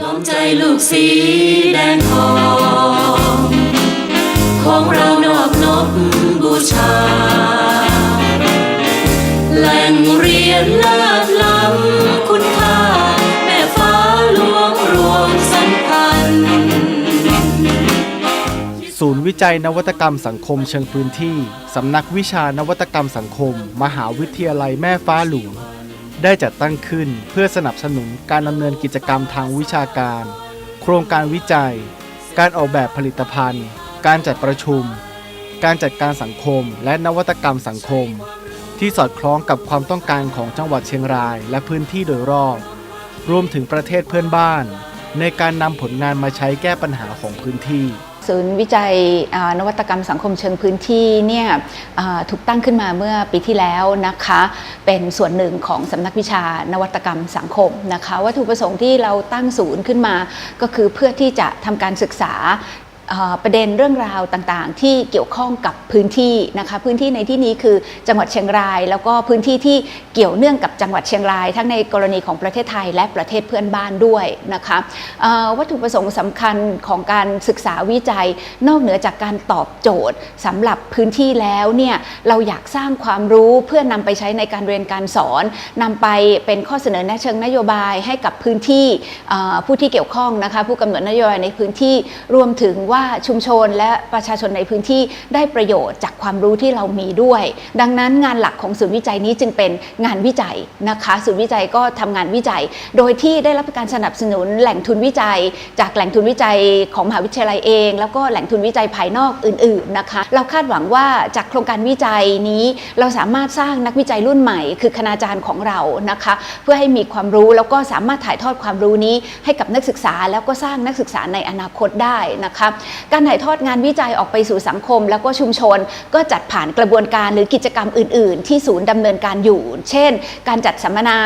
ล้อมใจลูกสีแดงทองของเรานอบนบบูชา แหล่งเรียนเลิศล้ำคุณค่า แม่ฟ้าหลวงรวมสัมพันธ์ศูนย์วิจัยนวัตกรรมสังคมเชิงพื้นที่ สำนักวิชานวัตกรรมสังคม มหาวิทยาลัยแม่ฟ้าหลวง ได้จัดตั้งขึ้นเพื่อสนับสนุนการดำเนินกิจกรรมทางวิชาการ โครงการวิจัย การออกแบบผลิตภัณฑ์ การจัดประชุม การจัดการสังคม และนวัตกรรมสังคม ที่สอดคล้องกับความต้องการของจังหวัดเชียงรายและพื้นที่โดยรอบ รวมถึงประเทศเพื่อนบ้าน ในการนำผลงานมาใช้แก้ปัญหาของพื้นที่ ศูนย์วิจัยนวัตกรรมสังคมเชิงพื้นที่เนี่ยถูกตั้งขึ้นมาเมื่อปีที่แล้วนะคะ เป็นส่วนหนึ่งของสำนักวิชานวัตกรรมสังคมนะคะวัตถุประสงค์ที่เราตั้งศูนย์ขึ้นมา ก็คือเพื่อที่จะทำการศึกษา ประเด็นเรื่องราวต่างๆ ที่เกี่ยวข้องกับพื้นที่นะคะพื้นที่ในที่นี้คือจังหวัดเชียงราย แล้วก็พื้นที่ที่เกี่ยวเนื่องกับจังหวัดเชียงราย ทั้งในกรณีของประเทศไทยและประเทศเพื่อนบ้านด้วยนะคะวัตถุประสงค์สำคัญของการศึกษาวิจัย นอกเหนือจากการตอบโจทย์สำหรับพื้นที่แล้วเนี่ยเราอยากสร้างความรู้เพื่อนำไปใช้ในการเรียนการสอนนำไปเป็นข้อเสนอแนะเชิงนโยบายให้กับพื้นที่ผู้ที่เกี่ยวข้องนะคะผู้กำหนดนโยบายในพื้นที่รวมถึงว่าชุมชนและประชาชนในพื้นที่ได้ประโยชน์จากความรู้ที่เรามีด้วย ดังนั้นงานหลักของศูนย์วิจัยนี้จึงเป็นงานวิจัยนะคะศูนย์วิจัยก็ทำงานวิจัย โดยที่ได้รับการสนับสนุนแหล่งทุนวิจัย จากแหล่งทุนวิจัยของมหาวิทยาลัยเอง แล้วก็แหล่งทุนวิจัยภายนอกอื่นๆนะคะเราคาดหวังว่าจากโครงการวิจัยนี้เราสามารถสร้างนักวิจัยรุ่นใหม่ คือคณาจารย์ของเรานะคะ เพื่อให้มีความรู้แล้วก็สามารถถ่ายทอดความรู้นี้ให้กับนักศึกษาแล้วก็สร้างนักศึกษาในอนาคตได้นะคะการถ่ายทอดงานวิจัยออกไปสู่สังคม แล้วก็ชุมชนก็จัดผ่านกระบวนการหรือกิจกรรมอื่น ๆ ที่ศูนย์ดำเนินการอยู่ เช่น การจัดสัมมนา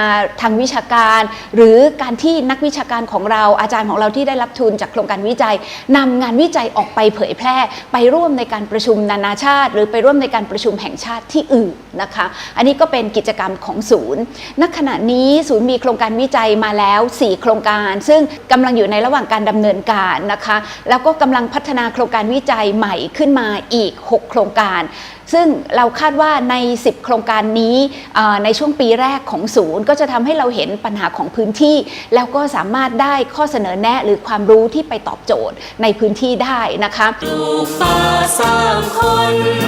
ทางวิชาการ หรือการที่นักวิชาการของเราอาจารย์ของเราที่ได้รับทุนจากโครงการวิจัยนำงานวิจัยออกไปเผยแพร่ ไปร่วมในการประชุมนานาชาติ หรือไปร่วมในการประชุมแห่งชาติที่อื่นนะคะ อันนี้ก็เป็นกิจกรรมของศูนย์ณขณะนี้ศูนย์มีโครงการวิจัยมาแล้ว 4 โครงการ ซึ่งกำลังอยู่ในระหว่างการดำเนินการนะคะ แล้วก็กำลังพัฒนาโครงการวิจัยใหม่ขึ้นมาอีก 6 โครงการ ซึ่งเราคาดว่าใน 10 โครงการนี้ในช่วงปีแรกของศูนย์ ก็จะทำให้เราเห็นปัญหาของพื้นที่ แล้วก็สามารถได้ข้อเสนอแนะหรือความรู้ที่ไปตอบโจทย์ในพื้นที่ได้นะคะปลูกป่าสร้างคน